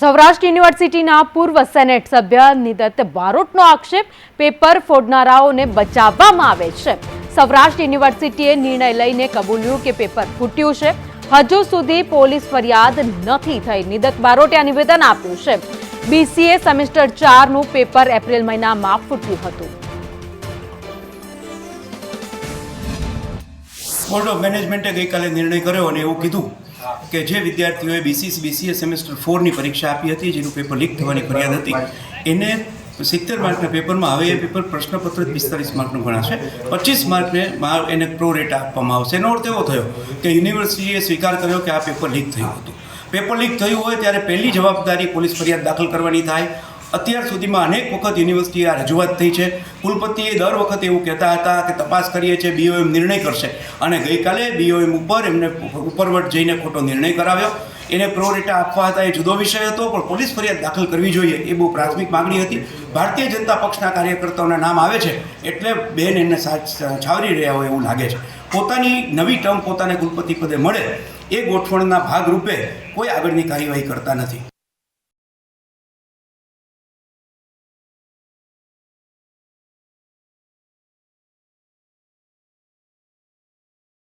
સૌરાષ્ટ્ર યુનિવર્સિટીના પૂર્વ સેનેટ સભ્ય નિદત બારોટનો આક્ષેપ પેપર ફોડનારાઓને બચાવવામાં આવે છે. સૌરાષ્ટ્ર યુનિવર્સિટીએ નિર્ણય લઈને કબૂલ્યું કે પેપર ફૂટ્યું છે. હજુ સુધી પોલીસ ફરિયાદ નથી થઈ. નિદત બારોટે આ નિવેદન આપ્યું છે. બીસીએ સેમેસ્ટર ચારનું પેપર એપ્રિલ મહિનામાં ફૂટ્યું હતું. બોર્ડ ઓફ મેનેજમેન્ટે ગઈકાલે નિર્ણય કર્યો અને એવું કીધું. કે જે વિદ્યાર્થીઓએ બીસીસ બીસીએ સેમેસ્ટર ફોરની પરીક્ષા આપી હતી, જેનું પેપર લીક થવાની ફરિયાદ હતી, એને સિત્તેર માર્કના પેપરમાં હવે એ પેપર પ્રશ્નપત્ર પિસ્તાલીસ માર્કનું ગણાશે. પચીસ માર્કને એને પ્રો રેટ આપવામાં આવશે. એનો અર્થ એવો થયો કે યુનિવર્સિટીએ સ્વીકાર કર્યો કે આ પેપર લીક થયું હતું. પેપર લીક થયું હોય ત્યારે પહેલી જવાબદારી પોલીસ ફરિયાદ દાખલ કરવાની થાય. અત્યાર સુધીમાં અનેક વખત યુનિવર્સિટીએ આ રજૂઆત થઈ છે. કુલપતિએ દર વખત એવું કહેતા હતા કે તપાસ કરીએ છીએ બીઓએમ નિર્ણય કરશે. અને ગઈકાલે બીઓએમ ઉપર એમને ઉપરવટ જઈને ખોટો નિર્ણય કરાવ્યો. એને પ્રોરેટા આપવા હતા એ જુદો વિષય હતો, પણ પોલીસ ફરિયાદ દાખલ કરવી જોઈએ એ બહુ પ્રાથમિક માગણી હતી. ભારતીય જનતા પક્ષના કાર્યકર્તાઓના નામ આવે છે, એટલે બેન એમને છાવરી રહ્યા હોય એવું લાગે છે. પોતાની નવી ટર્મ પોતાને કુલપતિ પદે મળે એ ગોઠવણના ભાગરૂપે કોઈ આગળની કાર્યવાહી કરતા નથી.